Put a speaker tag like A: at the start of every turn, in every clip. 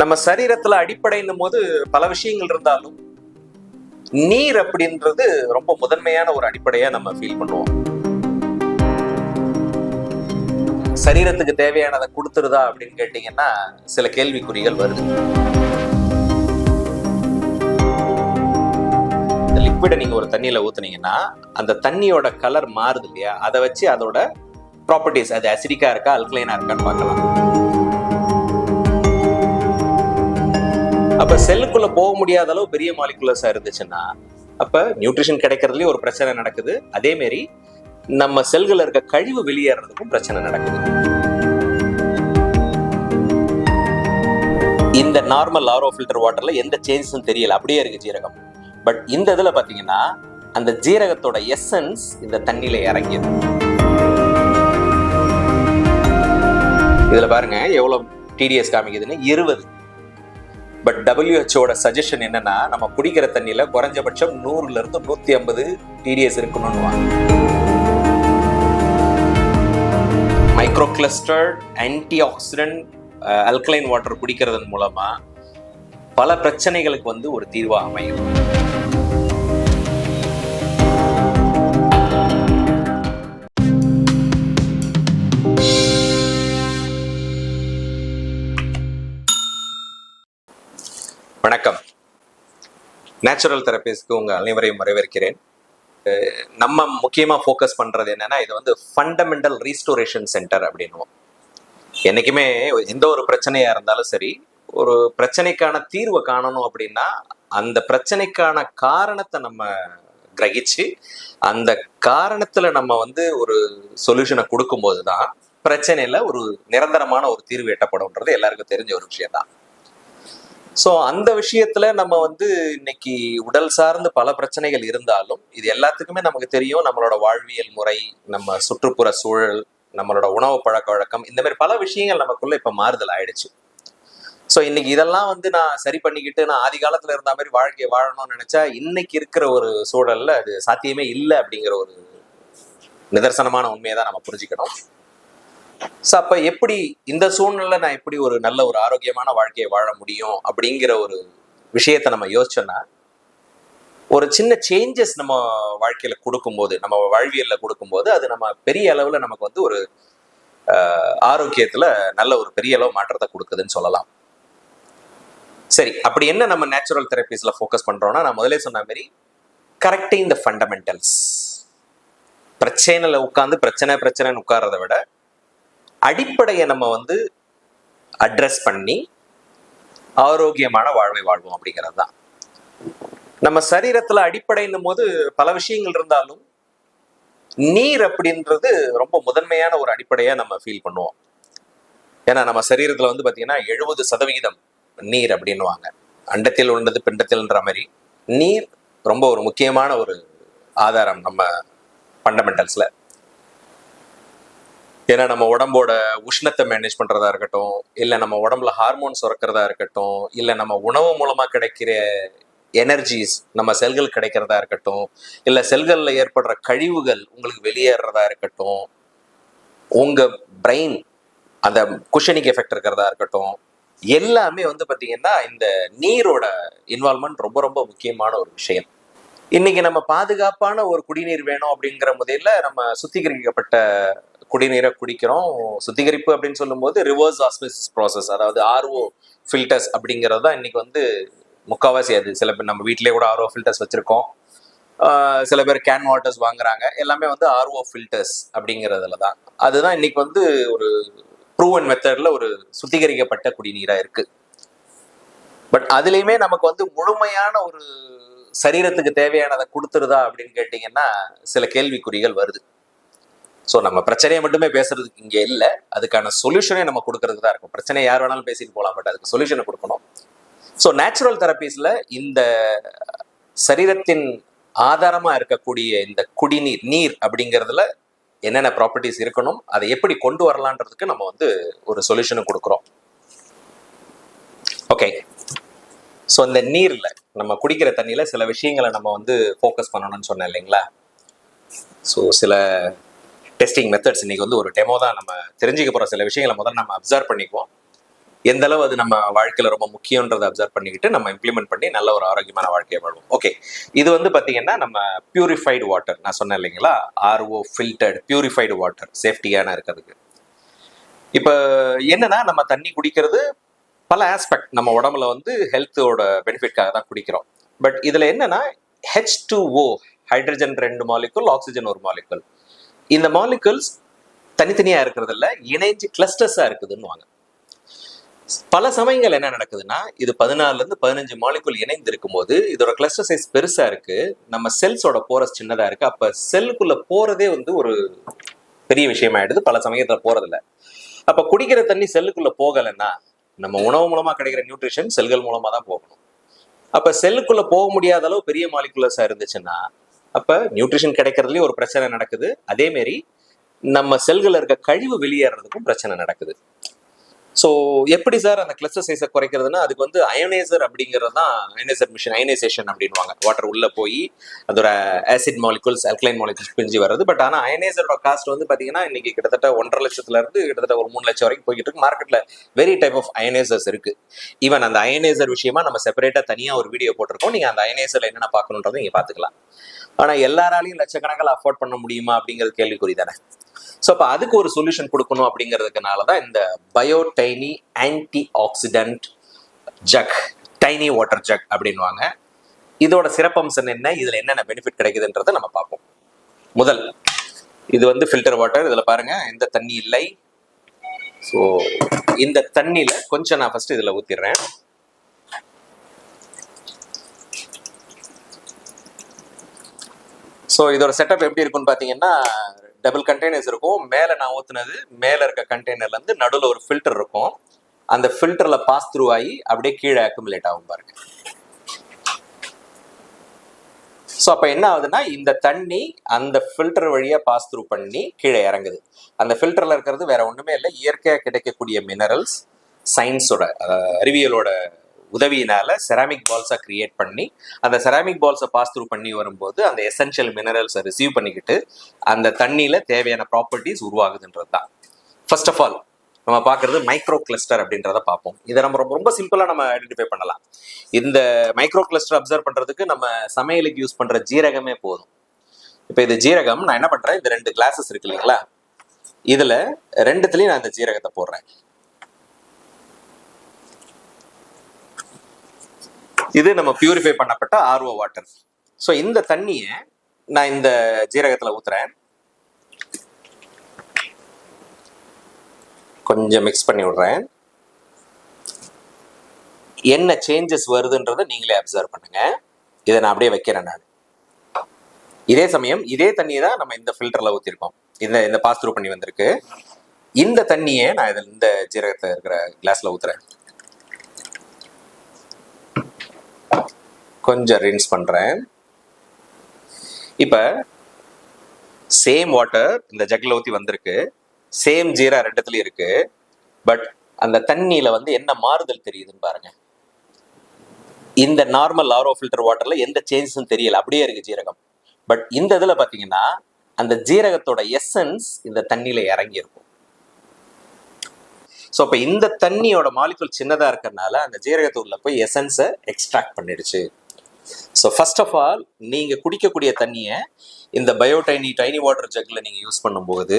A: நம்ம சரீரத்துல அடிப்படைன்னும் போது பல விஷயங்கள் இருந்தாலும் நீர் அப்படின்றது ரொம்ப முதன்மையான ஒரு அடிப்படையா நம்ம ஃபீல் பண்ணுவோம். சரீரத்துக்கு தேவையானதை கொடுத்துருதா அப்படின்னு கேட்டீங்கன்னா சில கேள்விக்குறிகள் வருது. இந்த லிக்விடை நீங்க ஒரு தண்ணியில ஊத்துனீங்கன்னா அந்த தண்ணியோட கலர் மாறுது இல்லையா? அதை வச்சு அதோட ப்ராப்பர்ட்டிஸ் அது அசிடிக்கா இருக்கா அல்கலைனா இருக்கான்னு பார்க்கலாம். அப்ப செல்லுக்குள்ள போக முடியாத அளவு பெரிய மாலிகுலர்ஸா இருந்துச்சுன்னா அப்ப நியூட்ரிஷன் கிடைக்கிறதுலயும் ஒரு பிரச்சனை நடக்குது. அதே மாதிரி நம்ம செல்கள் இருக்க கழிவு வெளியேறதுக்கும் பிரச்சனை நடக்குது. இந்த நார்மல் ஆரோ ஃபில்டர் வாட்டர்ல எந்த சேஞ்சஸும் தெரியல. அப்படியே இருக்கு ஜீரகம். பட் இந்த இதுல பாத்தீங்கன்னா அந்த ஜீரகத்தோட எசன்ஸ் இந்த தண்ணியில இறங்கியது இதுல பாருங்க எவ்வளவு டிடிஎஸ் காமிக்குதுன்னு? இருபது. பட் டபிள்யூஹெச்ஓட சஜஷன் என்னன்னா நம்ம குடிக்கிற தண்ணியில குறைஞ்சபட்சம் நூறுல இருந்து நூத்தி ஐம்பது டிடிஎஸ் இருக்கணும்னு micro cluster anti oxidant alkaline water குடிக்கிறதன் மூலமா பல பிரச்சனைகளுக்கு வந்து ஒரு தீர்வாக அமையும். நேச்சுரல் தெரபிஸ்க்கு உங்கள் அனைவரையும் வரவேற்கிறேன். நம்ம முக்கியமாக ஃபோக்கஸ் பண்ணுறது என்னென்னா இது வந்து ஃபண்டமெண்டல் ரீஸ்டோரேஷன் சென்டர் அப்படின்வோம் என்னைக்குமே எந்த ஒரு பிரச்சனையாக இருந்தாலும் சரி ஒரு பிரச்சனைக்கான தீர்வை காணணும் அப்படின்னா அந்த பிரச்சனைக்கான காரணத்தை நம்ம கிரகிச்சு அந்த காரணத்தில் நம்ம வந்து ஒரு சொல்யூஷனை கொடுக்கும்போது தான் பிரச்சனையில் ஒரு நிரந்தரமான ஒரு தீர்வு எட்டப்படும்ன்றது எல்லாருக்கும் தெரிஞ்ச ஒரு விஷயம் தான் ஸோ அந்த விஷயத்துல நம்ம வந்து இன்னைக்கு உடல் சார்ந்து பல பிரச்சனைகள் இருந்தாலும் இது எல்லாத்துக்குமே நமக்கு தெரியும் நம்மளோட வாழ்வியல் முறை நம்ம சுற்றுப்புற சூழல் நம்மளோட உணவு பழக்க வழக்கம் இந்த மாதிரி பல விஷயங்கள் நமக்குள்ள இப்ப மாறுதல் ஆயிடுச்சு. ஸோ இன்னைக்கு இதெல்லாம் வந்து நான் சரி பண்ணிக்கிட்டு நான் ஆதி காலத்துல இருந்த மாதிரி வாழ்க்கையை வாழணும்னு நினைச்சா இன்னைக்கு இருக்கிற ஒரு சூழல்ல அது சாத்தியமே இல்லை அப்படிங்கிற ஒரு நிதர்சனமான உண்மையை தான் நம்ம புரிஞ்சுக்கணும். ஸோ அப்ப எப்படி இந்த சூழ்நிலை நான் எப்படி ஒரு நல்ல ஒரு ஆரோக்கியமான வாழ்க்கையை வாழ முடியும் அப்படிங்கிற ஒரு விஷயத்தை நம்ம யோசிச்சோம்னா ஒரு சின்ன சேஞ்சஸ் நம்ம வாழ்க்கையில கொடுக்கும்போது நம்ம வாழ்வியல்ல கொடுக்கும்போது அது நம்ம பெரிய அளவுல நமக்கு வந்து ஒரு ஆரோக்கியத்துல நல்ல ஒரு பெரிய அளவு மாற்றத்தை கொடுக்குதுன்னு சொல்லலாம். சரி அப்படி என்ன நம்ம நேச்சுரல் தெரப்பிஸ்ல ஃபோக்கஸ் பண்றோம்னா நான் முதல்ல சொன்ன மாதிரி கரெக்டிங் த ஃபண்டமெண்டல்ஸ் பிரச்சனையில உட்காந்து பிரச்சனை பிரச்சனைன்னு உட்கார்றத விட அடிப்படையை நம்ம வந்து அட்ரஸ் பண்ணி ஆரோக்கியமான வாழ்வை வாழ்வோம் அப்படிங்கிறது தான் நம்ம சரீரத்துல அடிப்படைன்னும் போது பல விஷயங்கள் இருந்தாலும் நீர் அப்படின்றது ரொம்ப முதன்மையான ஒரு அடிப்படையா நம்ம ஃபீல் பண்ணுவோம். ஏன்னா நம்ம சரீரத்துல வந்து பாத்தீங்கன்னா எழுபது சதவிகிதம் நீர் அப்படின்னுவாங்க. அண்டத்தில் உள்ளது பிண்டத்தில்ன்ற மாதிரி. நீர் ரொம்ப ஒரு முக்கியமான ஒரு ஆதாரம் நம்ம ஃபண்டமெண்டல்ஸ்ல ஏன்னா நம்ம உடம்போட உஷ்ணத்தை மேனேஜ் பண்றதா இருக்கட்டும் இல்ல நம்ம உடம்புல ஹார்மோன் சுரக்கிறதா இருக்கட்டும் இல்ல நம்ம உணவு மூலமா கிடைக்கிற எனர்ஜிஸ் நம்ம செல்கள் கிடைக்கிறதா இருக்கட்டும் இல்ல செல்கள்ல ஏற்படுற கழிவுகள் உங்களுக்கு வெளியேறதா இருக்கட்டும் உங்க பிரெயின் அந்த குஷனிக் எஃபெக்ட் இருக்கிறதா இருக்கட்டும் எல்லாமே வந்து பாத்தீங்கன்னா இந்த நீரோட இன்வால்மெண்ட் ரொம்ப ரொம்ப முக்கியமான ஒரு விஷயம். இன்னைக்கு நம்ம பாதுகாப்பான ஒரு குடிநீர் வேணும் அப்படிங்கிற முதல்ல நம்ம சுத்திகரிக்கப்பட்ட குடிநீரை குடிக்கிறோம். சுத்திகரிப்பு அப்படின்னு சொல்லும்போது ரிவர்ஸ் ஆஸ்மிசிஸ் ப்ராசஸ் அதாவது ஆர்ஓ ஃபில்டர்ஸ் அப்படிங்கிறது தான் இன்னைக்கு வந்து முக்கால்வாசி அது. சில பேர் நம்ம வீட்டிலேயே கூட ஆர்ஓ ஃபில்டர்ஸ் வச்சிருக்கோம். சில பேர் கேன் வாட்டர்ஸ் வாங்குறாங்க. எல்லாமே வந்து ஆர்ஓ ஃபில்டர்ஸ் அப்படிங்கிறதுல தான். அதுதான் இன்னைக்கு வந்து ஒரு ப்ரூவன் மெத்தட்ல ஒரு சுத்திகரிக்கப்பட்ட குடிநீரா இருக்கு. பட் அதுலேயுமே நமக்கு வந்து முழுமையான ஒரு சரீரத்துக்கு தேவையானதை கொடுத்துருதா அப்படின்னு கேட்டிங்கன்னா சில கேள்விக்குறிகள் வருது. ஸோ நம்ம பிரச்சனையை மட்டுமே பேசுறதுக்கு இங்கே இல்லை. அதுக்கான சொல்யூஷனே நம்ம கொடுக்கறதுக்கு தான் இருக்கும். பிரச்சனை யார் வேணாலும் பேசிட்டு போகலாம் பட் அதுக்கு சொல்யூஷனை கொடுக்கணும். ஸோ நேச்சுரல் தெரப்பீஸில் இந்த சரீரத்தின் ஆதாரமாக இருக்கக்கூடிய இந்த குடிநீர் நீர் அப்படிங்கிறதுல என்னென்ன ப்ராப்பர்ட்டிஸ் இருக்கணும் அதை எப்படி கொண்டு வரலான்றதுக்கு நம்ம வந்து ஒரு சொல்யூஷனை கொடுக்குறோம். ஓகே ஸோ இந்த நீரில் நம்ம குடிக்கிற தண்ணியில் சில விஷயங்களை நம்ம வந்து ஃபோக்கஸ் பண்ணணும்னு சொன்னேன் இல்லைங்களா? ஸோ சில டெஸ்டிங் மெத்தட்ஸ் இன்னைக்கு வந்து ஒரு டெமோ தான். நம்ம தெரிஞ்சுக்க போகிற சில விஷயங்களை முதல்ல நம்ம அப்சர்வ் பண்ணிக்குவோம். எந்த அளவு அது நம்ம வாழ்க்கையில் ரொம்ப முக்கியன்றதை அப்சர்வ் பண்ணிக்கிட்டு நம்ம இம்ப்ளிமெண்ட் பண்ணி நல்ல ஒரு ஆரோக்கியமான வாழ்க்கையை வாழ்வோம். ஓகே இது வந்து பார்த்தீங்கன்னா நம்ம பியூரிஃபைடு வாட்டர் நான் சொன்னேன் இல்லைங்களா? ஆர்ஓ ஃபில்டர்டு பியூரிஃபைடு வாட்டர் சேஃப்டியான இருக்கிறதுக்கு. இப்போ என்னன்னா நம்ம தண்ணி குடிக்கிறது பல ஆஸ்பெக்ட் நம்ம உடம்புல வந்து ஹெல்த்தோட பெனிஃபிட்காக தான் குடிக்கிறோம். பட் இதில் என்னன்னா ஹெச் டூ ஓ ஹைட்ரஜன் ரெண்டு மாலிக்குல் ஆக்சிஜன் ஒரு மாலிகுல் இந்த மாலிகுல்ஸ் தனித்தனியா இருக்கிறது இல்ல இணைஞ்சு கிளஸ்டர்ஸா இருக்குதுன்னுவாங்க. பல சமயங்கள் என்ன நடக்குதுன்னா இது பதினாலுல இருந்து பதினஞ்சு மாலிகுல் இணைந்து இருக்கும்போது இதோட கிளஸ்டர் சைஸ் பெருசா இருக்கு நம்ம செல்ஸோட போரஸ் சின்னதா இருக்கு அப்ப செல்லுக்குள்ள போறதே வந்து ஒரு பெரிய விஷயமாயிடுது பல சமயத்துல போறதில்ல. அப்ப குடிக்கிற தண்ணி செல்லுக்குள்ள போகலைன்னா நம்ம உணவு மூலமா கிடைக்கிற நியூட்ரிஷன் செல்கள் மூலமா தான் போகணும். அப்ப செல்லுக்குள்ள போக முடியாத அளவு பெரிய மாலிகுலர்ஸா இருந்துச்சுன்னா அப்ப நியூட்ரிஷன் கிடைக்கிறதுலயும் ஒரு பிரச்சனை நடக்குது. அதே மாதிரி நம்ம செல்கள் இருக்க கழிவு வெளியேறதுக்கும் பிரச்சனை நடக்குது. ஸோ எப்படி சார் அந்த கிளஸ்டர் சைஸை குறைக்கிறதுனா அதுக்கு வந்து அயனைசர் அப்படிங்கிறது தான் அயனைசர் மிஷின் அயனைசேஷன் அப்படின்வாங்க வாட்டர் உள்ளே போய் அதோட ஆசிட் மாலிகுல்ஸ் அல்கலைன் மாலிகுல்ஸ் பிரிஞ்சு வருது பட் ஆனால் அயனைசரோட காஸ்ட் வந்து பார்த்தீங்கன்னா இன்னைக்கு கிட்டத்தட்ட ஒன்றரை லட்சத்துலேருந்து கிட்டத்தட்ட ஒரு மூணு லட்சம் வரைக்கும் போய்கிட்டு இருக்கு. மார்க்கெட்டில் வெரி டைப் ஆஃப் அயனைசர்ஸ் இருக்கு. ஈவன் அந்த அயனைசர் விஷயமா நம்ம செப்பரேட்டாக தனியாக ஒரு வீடியோ போட்டிருக்கோம். நீங்கள் அந்த அயனைசரில் என்னென்ன பார்க்கணுன்றதை நீங்க பார்த்துக்கலாம். ஆனா எல்லாராலையும் லட்சக்கணக்கில் அஃபோர்ட் பண்ண முடியுமா அப்படிங்கிறது கேள்விக்குறி தானே ஸோ அப்போ அதுக்கு ஒரு சொல்யூஷன் கொடுக்கணும் அப்படிங்கிறதுக்குனால தான் இந்த Biotiny anti oxidant jug tiny water jug அப்படின்வாங்க இதோட சிறப்பம்சம் என்ன? இதுல என்னென்ன பெனிஃபிட் கிடைக்குதுன்றதை நம்ம பார்ப்போம். முதல் இது வந்து ஃபில்டர் வாட்டர் இதுல பாருங்க எந்த தண்ணி இல்லை. ஸோ இந்த தண்ணியில கொஞ்சம் நான் ஃபர்ஸ்ட் இதுல ஊத்திடுறேன். ஸோ இதோட செட்டப் எப்படி இருக்கும்னு பார்த்தீங்கன்னா டபுள் கண்டெய்னர்ஸ் இருக்கும். மேலே நான் ஊற்றுனது மேலே இருக்க கண்டெய்னர்லேருந்து நடுவில் ஒரு ஃபில்டர் இருக்கும். அந்த ஃபில்டரில் பாஸ் த்ரூ ஆகி அப்படியே கீழே அக்குமுலேட் ஆகும் பாருங்க. ஸோ அப்போ என்ன ஆகுதுன்னா இந்த தண்ணி அந்த ஃபில்டர் வழியாக பாஸ் த்ரூ பண்ணி கீழே இறங்குது. அந்த ஃபில்டரில் இருக்கிறது வேற ஒன்றுமே இல்லை. இயற்கையாக கிடைக்கக்கூடிய மினரல்ஸ் சயின்ஸோட அறிவியலோட உதவியினால செராமிக் பால்ஸை கிரியேட் பண்ணி அந்த செராமிக் பால்ஸை பாஸ் த்ரூ பண்ணி வரும்போது அந்த எசென்ஷியல் மினரல்ஸை ரிசீவ் பண்ணிக்கிட்டு அந்த தண்ணியில தேவையான ப்ராப்பர்ட்டிஸ் உருவாகுதுன்றது தான் ஃபர்ஸ்ட் ஆஃப் ஆல் நம்ம பார்க்கறது மைக்ரோ கிளஸ்டர் அப்படின்றத பார்ப்போம். இதை நம்ம ரொம்ப ரொம்ப சிம்பிளா நம்ம ஐடென்டிஃபை பண்ணலாம். இந்த மைக்ரோ கிளஸ்டர் அப்சர்வ் பண்ணுறதுக்கு நம்ம சமையலுக்கு யூஸ் பண்ணுற ஜீரகமே போதும். இப்போ இது ஜீரகம் நான் என்ன பண்றேன்? இந்த ரெண்டு கிளாஸஸ் இருக்கு இல்லைங்களா? இதுல ரெண்டுத்துலேயும் நான் இந்த ஜீரகத்தை போடுறேன். இது நம்ம பியூரிஃபை பண்ணப்பட்ட ஆர்ஓ வாட்டர் ஸோ இந்த தண்ணியை நான் இந்த ஜீரகத்துல ஊத்துறேன். கொஞ்சம் மிக்ஸ் பண்ணி விடுறேன். என்ன சேஞ்சஸ் வருதுன்றதை நீங்களே அப்சர்வ் பண்ணுங்க. இதை நான் அப்படியே வைக்கிறேன் நான். இதே சமயம் இதே தண்ணியை தான் நம்ம இந்த ஃபில்டர்ல ஊற்றிருக்கோம் இந்த இந்த பாஸ் த்ரூ பண்ணி வந்திருக்கு. இந்த தண்ணியை நான் இதில் இந்த ஜீரகத்தை இருக்கிற கிளாஸ்ல ஊத்துறேன். கொஞ்சம் ரின்ஸ் பண்றேன். இப்போ சேம் வாட்டர் இந்த ஜக்கில் ஊற்றி வந்திருக்கு. சேம் ஜீரா ரெண்டுத்துலேயும் இருக்கு. பட் அந்த தண்ணியில் வந்து என்ன மாறுதல் தெரியுதுன்னு பாருங்க. இந்த நார்மல் ஆரோ ஃபில்டர் வாட்டரில் எந்த சேஞ்சஸும் தெரியல. அப்படியே இருக்கு ஜீரகம். பட் இந்த இதில் பார்த்தீங்கன்னா அந்த ஜீரகத்தோட எசன்ஸ் இந்த தண்ணியில் இறங்கி இருக்கும். ஸோ அப்போ இந்த தண்ணியோட மாலிகுல் சின்னதாக இருக்கிறதுனால அந்த ஜீரகத்தை போய் எசன்ஸை எக்ஸ்ட்ராக்ட் பண்ணிடுச்சு. ஸோ ஃபர்ஸ்ட் ஆஃப் ஆல் நீங்கள் குடிக்கக்கூடிய தண்ணியை இந்த பயோடைனி டைனி வாட்டர் ஜக்கில் நீங்கள் யூஸ் பண்ணும்போது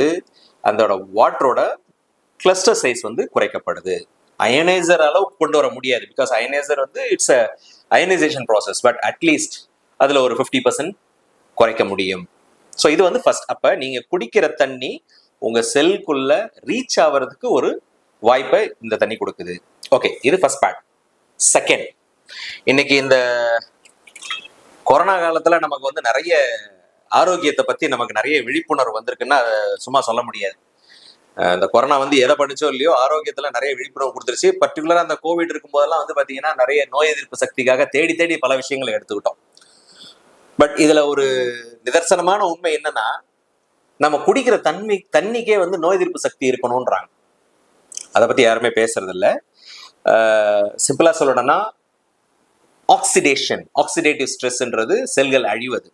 A: அதோட வாட்டரோட கிளஸ்டர் சைஸ் வந்து குறைக்கப்படுது. அயனைசர் அளவுக்கு கொண்டு வர முடியாது. பிகாஸ் அயனைசர் வந்து it's a ionisation process but at least அதில் ஒரு ஃபிஃப்டி பர்சன்ட் குறைக்க முடியும். ஸோ இது வந்து ஃபர்ஸ்ட் அப்போ நீங்கள் குடிக்கிற தண்ணி உங்கள் செல்குள்ள ரீச் ஆகிறதுக்கு ஒரு வாய்ப்பை இந்த தண்ணி கொடுக்குது. ஓகே இது ஃபர்ஸ்ட் பார்ட் செகண்ட் இன்னைக்கு இந்த கொரோனா காலத்துல நமக்கு வந்து நிறைய ஆரோக்கியத்தை பத்தி நமக்கு நிறைய விழிப்புணர்வு வந்திருக்குன்னா அதை சும்மா சொல்ல முடியாது. இந்த கொரோனா வந்து எதை படிச்சோ இல்லையோ ஆரோக்கியத்துல நிறைய விழிப்புணர்வு கொடுத்துருச்சு. பர்டிகுலரா அந்த கோவிட் இருக்கும் போதெல்லாம் வந்து பாத்தீங்கன்னா நிறைய நோய் எதிர்ப்பு சக்திக்காக தேடி தேடி பல விஷயங்களை எடுத்துக்கிட்டோம். பட் இதுல ஒரு நிதர்சனமான உண்மை என்னன்னா நம்ம குடிக்கிற தண்ணி தண்ணிக்கே வந்து நோய் எதிர்ப்பு சக்தி இருக்கணும்ன்றாங்க. அதை பத்தி யாருமே பேசுறது இல்லை சிம்பிளா சொல்லணும்னா ஆக்சிடேஷன் ஆக்சிடேட்டிவ் ஸ்ட்ரெஸ்ன்றது செல்கள் அழிவது.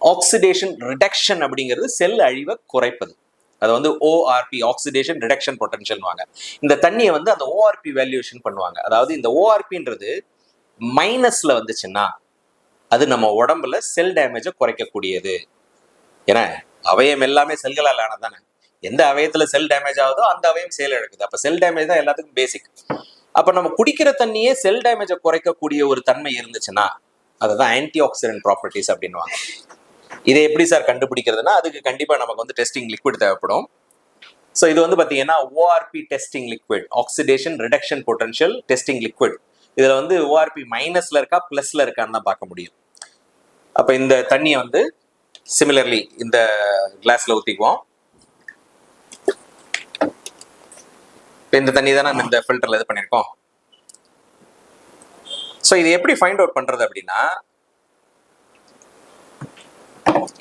A: ஆக்சிடேஷன் ரிடக்ஷன் அப்படிங்கிறது செல் அழிவை குறைப்பது. அதை வந்து ஓஆர்பி ஆக்சிடேஷன் ரிடக்ஷன் பொட்டன்ஷியல் வாங்க இந்த தண்ணியை வந்து அந்த ஓஆர்பி வேல்யூஷன் பண்ணுவாங்க. அதாவது இந்த ஓஆர்பின்றது மைனஸ்ல வந்துச்சுன்னா அது நம்ம உடம்புல செல் டேமேஜை குறைக்கக்கூடியது. ஏன்னா அவயம் எல்லாமே செல்களால் ஆனது தானே. எந்த அவயத்துல செல் டேமேஜ் ஆகுதோ அந்த அவயம் செயல் இழக்குது அப்ப செல் டேமேஜ் தான் எல்லாத்துக்கும் பேசிக் அப்ப நம்ம குடிக்கிற தண்ணியே செல் டேமேஜை குறைக்கக்கூடிய ஒரு தன்மை இருந்துச்சுன்னா அதுதான் ஆன்டி ஆக்சிடென்ட் ப்ராப்பர்ட்டிஸ் அப்படின்வாங்க இதை எப்படி சார் கண்டுபிடிக்கிறதுனா அதுக்கு கண்டிப்பா நமக்கு வந்து டெஸ்டிங் லிக்விட் தேவைப்படும். ஸோ இது வந்து பார்த்தீங்கன்னா ORP testing liquid oxidation reduction potential testing liquid இதில் வந்து ஓஆர்பி மைனஸில் இருக்கா ப்ளஸில் இருக்கான்னு தான் பார்க்க முடியும். அப்போ இந்த தண்ணியை வந்து சிமிலர்லி இந்த கிளாஸில் ஊற்றிக்குவோம் இப்போ இந்த தண்ணி தான் நம்ம இந்த ஃபில்டர்ல இது பண்ணியிருக்கோம். ஸோ இது எப்படி ஃபைண்ட் அவுட் பண்றது அப்படின்னா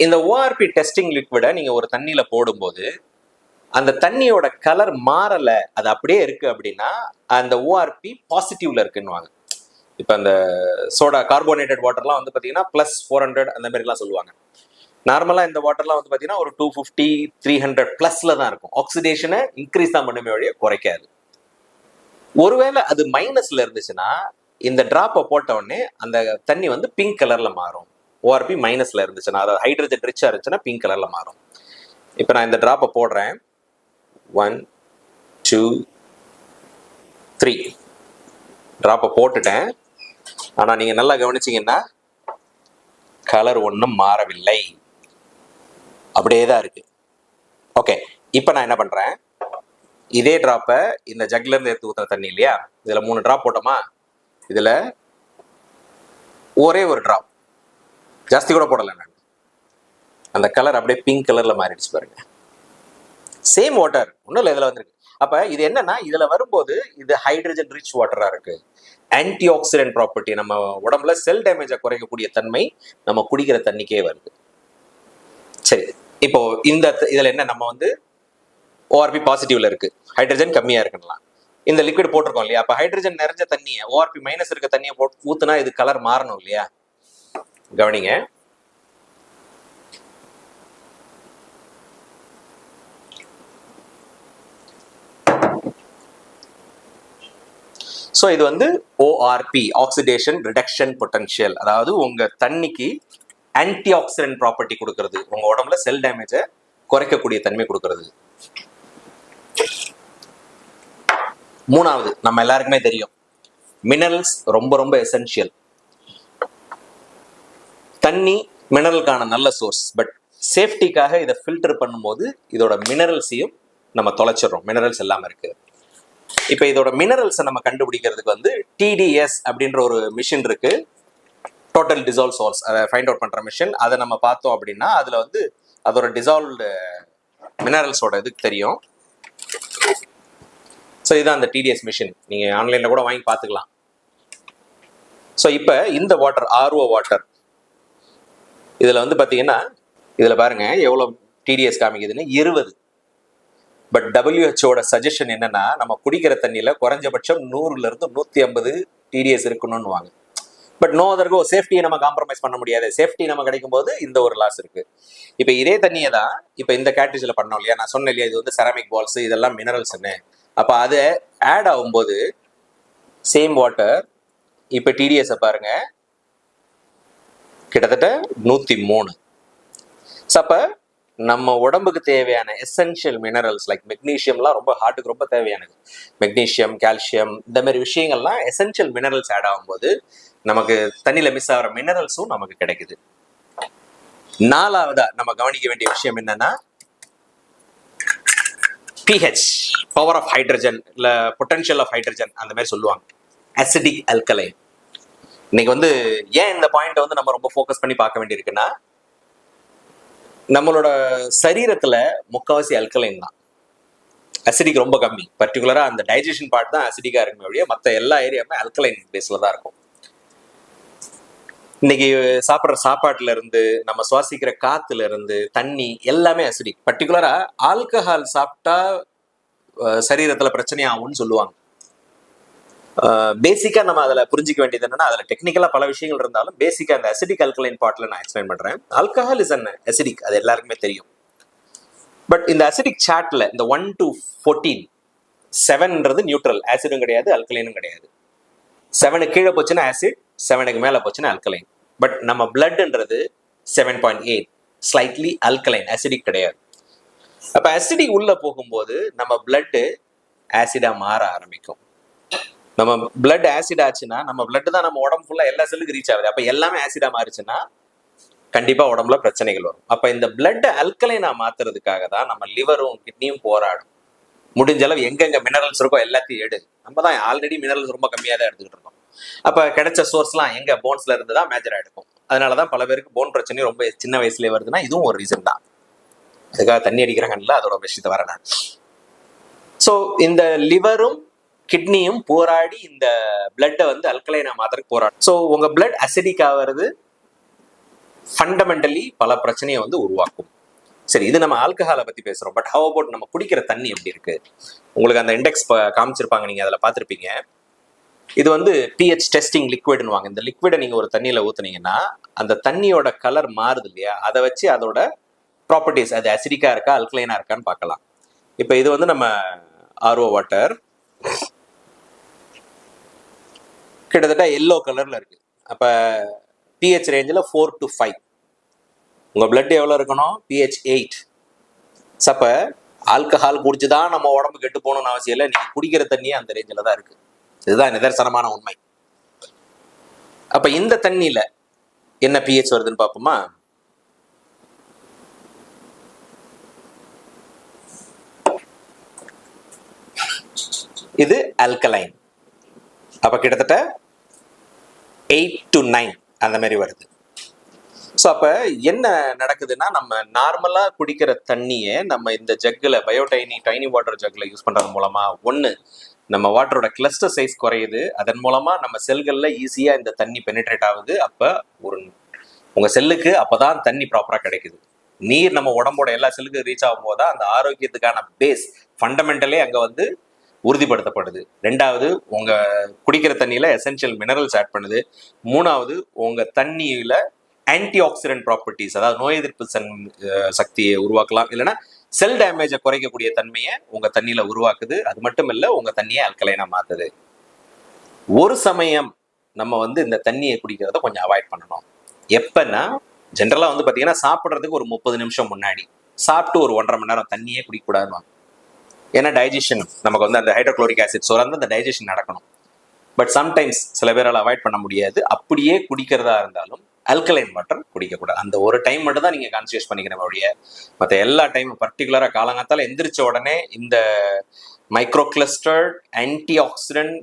A: இந்த ஓஆர்பி டெஸ்டிங் லிக்விடை நீங்க ஒரு தண்ணியில போடும்போது அந்த தண்ணியோட கலர் மாறல அது அப்படியே இருக்கு அப்படின்னா அந்த ஓஆர்பி பாசிட்டிவ்ல இருக்குன்னுவாங்க. இப்போ அந்த சோடா கார்போனேட்டட் வாட்டர்லாம் வந்து பார்த்தீங்கன்னா ப்ளஸ் ஃபோர் ஹண்ட்ரட் அந்த மாதிரிலாம் சொல்லுவாங்க. நார்மலாக இந்த வாட்டர்லாம் வந்து பார்த்தீங்கன்னா ஒரு டூ ஃபிஃப்டி த்ரீ ஹண்ட்ரட் ப்ளஸில் தான் இருக்கும். ஆக்சிடேஷனை இன்க்ரீஸ் தான் பண்ணுமே வழிய குறைக்காது. ஒருவேளை அது மைனஸில் இருந்துச்சுன்னா இந்த ட்ராப்பை போட்ட உடனே அந்த தண்ணி வந்து பிங்க் கலரில் மாறும். ஓஆர்பி மைனஸில் இருந்துச்சுன்னா அதாவது ஹைட்ரஜன் ரிச்சாக இருந்துச்சுன்னா பிங்க் கலரில் மாறும். இப்போ நான் இந்த ட்ராப்பை போடுறேன். ஒன் டூ த்ரீ ட்ராப்பை போட்டுட்டேன். ஆனால் நீங்கள் நல்லா கவனிச்சிங்கன்னா கலர் ஒன்றும் மாறவில்லை. அப்படியே தான் இருக்கு. ஓகே இப்போ நான் என்ன பண்ணுறேன் இதே ட்ராப்பை இந்த ஜக்ல இருந்து எடுத்து ஊற்றுற தண்ணி இல்லையா? இதில் மூணு ட்ராப் போட்டோமா? இதில் ஒரே ஒரு ட்ராப் ஜாஸ்தி கூட போடலை நான். அந்த கலர் அப்படியே பிங்க் கலரில் மாறிடுச்சு பாருங்க. சேம் வாட்டர் ஒன்றும் இல்லை இதில் வந்துருக்கு. அப்போ இது என்னன்னா இதில் வரும்போது இது ஹைட்ரஜன் ரிச் வாட்டராக இருக்கு. ஆன்டி ஆக்சிடென்ட் ப்ராப்பர்ட்டி நம்ம உடம்புல செல் டேமேஜை குறைக்கக்கூடிய தன்மை நம்ம குடிக்கிற தண்ணிக்கே வருது. இப்போ இந்த இதுல என்ன நம்ம வந்து ஓஆர்பி பாசிட்டிவ்ல இருக்கு. ஹைட்ரஜன் கம்மியா இருக்குலாம் இந்த லிக்விட் போட்டிருக்கோம் இல்லையா? அப்ப ஹைட்ரஜன் நிறைஞ்ச தண்ணியை ஓஆர்பி மைனஸ் இருக்க தண்ணியை போட்டு ஊத்துனா இது கலர் மாறணும் இல்லையா? கவனிங்க. ஸோ இது வந்து ஓஆர்பி ஆக்சிடேஷன் ரிடக்ஷன் பொட்டன்ஷியல் அதாவது உங்க தண்ணிக்கு ஆன்டி ஆக்சிடென்ட் ப்ராப்பர்ட்டி கொடுக்கறது. உங்க உடம்புல செல் டேமேஜை குறைக்கக்கூடிய தன்மை கொடுக்கறது. மூணாவது நம்ம எல்லாருக்குமே தெரியும். மினரல்ஸ் ரொம்ப ரொம்ப எசென்ஷியல் தண்ணி மினரலுக்கான நல்ல சோர்ஸ் பட் சேஃப்டிக்காக இதை ஃபில்டர் பண்ணும்போது இதோட மினரல்ஸையும் நம்ம தொலைச்சிடுறோம். மினரல்ஸ் எல்லாமே இருக்கு. இப்போ இதோட மினரல்ஸை நம்ம கண்டுபிடிக்கிறதுக்கு வந்து டிடிஎஸ் அப்படின்ற ஒரு மிஷின் இருக்கு. டோட்டல் டிசால்வ் சால்ஸ் அதை ஃபைண்ட் அவுட் பண்ணுற மிஷின் அதை நம்ம பார்த்தோம் அப்படின்னா அதில் வந்து அதோட டிசால்வ்டு மினரல்ஸோட இதுக்கு தெரியும். ஸோ இதுதான் அந்த டிடிஎஸ் மிஷின் நீங்கள் ஆன்லைனில் கூட வாங்கி பார்த்துக்கலாம். ஸோ இப்போ இந்த வாட்டர் ஆர்ஓ வாட்டர் இதில் வந்து பார்த்தீங்கன்னா இதில் பாருங்கள் எவ்வளோ டிடிஎஸ் காமிக்குதுன்னு? இருபது. பட் டபிள்யூஹெச்ஓட சஜஷன் என்னன்னா நம்ம குடிக்கிற தண்ணியில் குறைஞ்சபட்சம் நூறுலேருந்து நூற்றி ஐம்பது டிடிஎஸ் இருக்கணும்னு வாங்க பட் நோ அதற்கு சேஃப்டியை நம்ம காம்ப்ரமைஸ் பண்ண முடியாது. சேஃப்டி நம்ம கிடைக்கும் போது இந்த ஒரு லாஸ் இருக்கு. இப்போ இதே தண்ணியை தான் இப்போ இந்த கேட்டேஜில் பண்ணோம் இல்லையா? நான் சொன்னேன் இல்லையா? இது வந்து செராமிக் பால்ஸ் இதெல்லாம் மினரல்ஸ்னு அப்போ அது ஆட் ஆகும்போது சேம் வாட்டர் இப்போ டிடிஎஸை பாருங்க. கிட்டத்தட்ட நூற்றி மூணு. ஸோ அப்போ நம்ம உடம்புக்கு தேவையான எசென்ஷியல் மினரல்ஸ் லைக் மெக்னீஷியம்லாம் ரொம்ப ஹார்ட்டுக்கு ரொம்ப தேவையானது. மெக்னீஷியம் கால்சியம் இந்த மாதிரி விஷயங்கள்லாம் எசென்ஷியல் மினரல்ஸ் ஆட் ஆகும்போது நமக்கு தண்ணியில் மிஸ் ஆகிற மினரல்ஸும் நமக்கு கிடைக்குது. நாலாவதா நம்ம கவனிக்க வேண்டிய விஷயம் என்னன்னா பிஹெச் பவர் ஆஃப் ஹைட்ரஜன் இல்ல பொட்டன்ஷியல் ஆஃப் ஹைட்ரஜன் அந்த மாதிரி சொல்லுவாங்க. அசிடிக் அல்கலைன் இன்னைக்கு வந்து ஏன் இந்த பாயிண்ட் வந்து நம்ம ரொம்ப ஃபோக்கஸ் பண்ணி பார்க்க வேண்டியிருக்குன்னா நம்மளோட சரீரத்துல முக்காவாசி அல்கலைன் தான். அசிடிக் ரொம்ப கம்மி. பர்டிகுலரா அந்த டைஜஷன் பார்ட் தான் அசிடிக்கா இருக்குமே அப்படியே மற்ற எல்லா ஏரியாவுமே அல்கலைன் பேஸ்ல தான் இருக்கும். இன்னைக்கு சாப்பிட்ற சாப்பாட்டுல இருந்து நம்ம சுவாசிக்கிற காத்துல இருந்து தண்ணி எல்லாமே அசிடிக் பர்டிகுலரா ஆல்கஹால் சாப்பிட்டா சரீரத்துல பிரச்சனை ஆகும்னு சொல்லுவாங்க. பேசிக்கா நம்ம அதுல புரிஞ்சிக்க வேண்டியது என்னன்னா அதுல டெக்னிக்கலா பல விஷயங்கள் இருந்தாலும் பேசிக்கா அந்த அசிடிக் அல்கலைன் பாட்டில் நான் எக்ஸ்பிளைன் பண்றேன். ஆல்கஹால் இஸ் அன் அசிடிக் அது எல்லாருக்குமே தெரியும். பட் இந்த அசிடிக் சார்ட்ல இந்த ஒன் டு ஃபோர்டீன் செவன்ன்றது நியூட்ரல் ஆசிடும் கிடையாது அல்கலைனும் கிடையாது. செவனுக்கு கீழே போச்சுன்னா ஆசிட் செவனுக்கு மேலே போச்சுன்னா அல்கலைன் பட் நம்ம பிளட்ன்றது seven point eight slightly alkaline acidic கிடையாது. அப்போ அசிடிக் உள்ளே போகும்போது நம்ம பிளட்டு ஆசிடாக மாற ஆரம்பிக்கும். நம்ம பிளட் ஆசிட் ஆச்சுன்னா நம்ம பிளட் தான் நம்ம உடம்பு ஃபுல்லாக எல்லா செல்லுக்கு ரீச் ஆகுது. அப்போ எல்லாமே ஆசிடாக மாறிச்சுன்னா கண்டிப்பாக உடம்புல பிரச்சனைகள் வரும். அப்போ இந்த பிளட் அல்கலைனா மாத்துறதுக்காக தான் நம்ம லிவரும் கிட்னியும் போராடும். முடிஞ்ச அளவு எங்கெங்க மினரல்ஸ் இருக்கோ எல்லாத்தையும் எடு. நம்ம தான் ஆல்ரெடி மினரல்ஸ் ரொம்ப கம்மியாக தான் எடுத்துக்கிட்டு இருக்கோம். அப்போ கிடைச்ச சோர்ஸ்லாம் எங்க போன்ஸ்ல இருந்து தான் மேஜராக எடுக்கும். அதனாலதான் பல பேருக்கு போன் பிரச்சனையும் ரொம்ப சின்ன வயசுலேயே வருதுன்னா இதுவும் ஒரு ரீசன் தான். அதுக்காக தண்ணி அடிக்கிறாங்கல்ல அதோட விஷயத்தை வரேன் ஸோ இந்த லிவரும் கிட்னியும் போராடி இந்த பிளட்டை வந்து அல்கலைனா மாத்திரக்கு போராடும் ஸோ உங்கள் பிளட் அசிடிக் ஆகிறது ஃபண்டமெண்டலி பல பிரச்சனையை வந்து உருவாக்கும். சரி இது நம்ம ஆல்கஹாலை பற்றி பேசுகிறோம் பட் ஹவ் அபவுட் நம்ம குடிக்கிற தண்ணி எப்படி இருக்கு? உங்களுக்கு அந்த இண்டெக்ஸ் காமிச்சிருப்பாங்க நீங்கள் அதில் பார்த்துருப்பீங்க. இது வந்து பிஹெச் டெஸ்டிங் லிக்விட்னு வாங்க இந்த லிக்விடை நீங்கள் ஒரு தண்ணியில் ஊத்துனீங்கன்னா அந்த தண்ணியோட கலர் மாறுது இல்லையா? அதை வச்சு அதோட ப்ராப்பர்ட்டிஸ் அது அசிடிக்காக இருக்கா அல்கலைனாக இருக்கான்னு பார்க்கலாம். இப்போ இது வந்து நம்ம ஆர்ஓ வாட்டர் கிட்டத்தட்ட எல்லோ கலரில் இருக்குது அப்போ பிஹெச் ரேஞ்சில் ஃபோர் டு ஃபைவ் உங்கள் பிளட் எவ்வளோ இருக்கணும்? பிஹெச் எயிட் சப்போ ஆல்கஹால் குடிச்சு தான் நம்ம உடம்பு கெட்டு போகணும்னு அவசியம் இல்லை. நீங்கள் குடிக்கிற தண்ணியே அந்த ரேஞ்சில் தான் இருக்குது இதுதான் நிதர்சனமான உண்மை. அப்போ இந்த தண்ணியில் என்ன பிஹெச் வருதுன்னு பார்ப்போமா? இது அல்கலைன் அப்போ கிட்டத்தட்ட எயிட் டு நைன் அந்த மாதிரி வருது. ஸோ அப்போ என்ன நடக்குதுன்னா நம்ம நார்மலாக குடிக்கிற தண்ணியை நம்ம இந்த ஜக்கில் பயோடைனி டைனி வாட்டர் ஜக்கில் யூஸ் பண்ணுறது மூலமாக ஒன்று நம்ம வாட்டரோட கிளஸ்டர் சைஸ் குறையுது. அதன் மூலமாக நம்ம செல்களில் ஈஸியாக இந்த தண்ணி பெனிட்ரேட் ஆகுது. அப்போ ஒரு உங்கள் செல்லுக்கு அப்போ தான் தண்ணி ப்ராப்பராக கிடைக்குது. நீர் நம்ம உடம்போட எல்லா செல்லுக்கும் ரீச் ஆகும் போது தான் அந்த ஆரோக்கியத்துக்கான பேஸ் ஃபண்டமெண்டலே அங்கே வந்து உறுதிப்படுத்தப்படுது. ரெண்டாவது உங்க குடிக்கிற தண்ணியில எசென்ஷியல் மினரல்ஸ் ஆட் பண்ணுது. மூணாவது உங்க தண்ணியில ஆன்டி ஆக்சிடென்ட் ப்ராப்பர்ட்டிஸ் அதாவது நோய் எதிர்ப்பு சன் சக்தியை உருவாக்கலாம். இல்லைன்னா செல் டேமேஜை குறைக்கக்கூடிய தன்மையை உங்க தண்ணியில உருவாக்குது. அது மட்டும் இல்ல உங்க தண்ணியை அல்கலைனா மாத்துது. ஒரு சமயம் நம்ம வந்து இந்த தண்ணியை குடிக்கிறத கொஞ்சம் அவாய்ட் பண்ணணும். எப்பன்னா ஜென்ரலா வந்து பாத்தீங்கன்னா சாப்பிட்றதுக்கு ஒரு முப்பது நிமிஷம் முன்னாடி சாப்பிட்டு ஒரு ஒன்றரை மணி நேரம் தண்ணியே குடிக்கக்கூடாதுன்னு ஏன்னா டைஜஷன் நமக்கு வந்து அந்த ஹைட்ரோக்ளோரிக் ஆசிட் சுரந்து அந்த டைஜஷன் நடக்கணும். பட் சம்டைம்ஸ் சில பேரால் அவாய்ட் பண்ண முடியாது. அப்படியே குடிக்கிறதா இருந்தாலும் அல்கலைன் வாட்டர் குடிக்கக்கூடாது. அந்த ஒரு டைம் மட்டும் தான் நீங்கள் கான்சியஸ் பண்ணிக்கிற வழிய. மற்ற எல்லா டைமும் பர்டிகுலராக காலங்காத்தால் எந்திரிச்ச உடனே இந்த micro clustered anti oxidant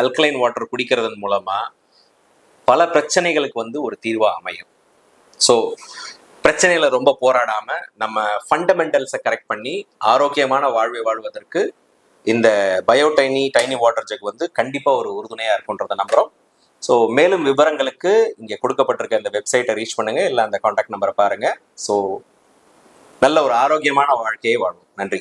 A: alkaline water குடிக்கிறதன் மூலமாக பல பிரச்சனைகளுக்கு வந்து ஒரு தீர்வாக அமையும். ஸோ பிரச்சனைகளை ரொம்ப போராடாம நம்ம ஃபண்டமெண்டல்ஸை கரெக்ட் பண்ணி ஆரோக்கியமான வாழ்வை வாழ்வதற்கு இந்த பயோடைனி டைனி வாட்டர் ஜக் வந்து கண்டிப்பா ஒரு உறுதுணையா இருக்குன்றத நம்புறோம். ஸோ மேலும் விவரங்களுக்கு இங்கே கொடுக்கப்பட்டிருக்க இந்த வெப்சைட்டை ரீச் பண்ணுங்க. இல்லை அந்த காண்டாக்ட் நம்பரை பாருங்க. ஸோ நல்ல ஒரு ஆரோக்கியமான வாழ்க்கையை வாழும் நன்றி.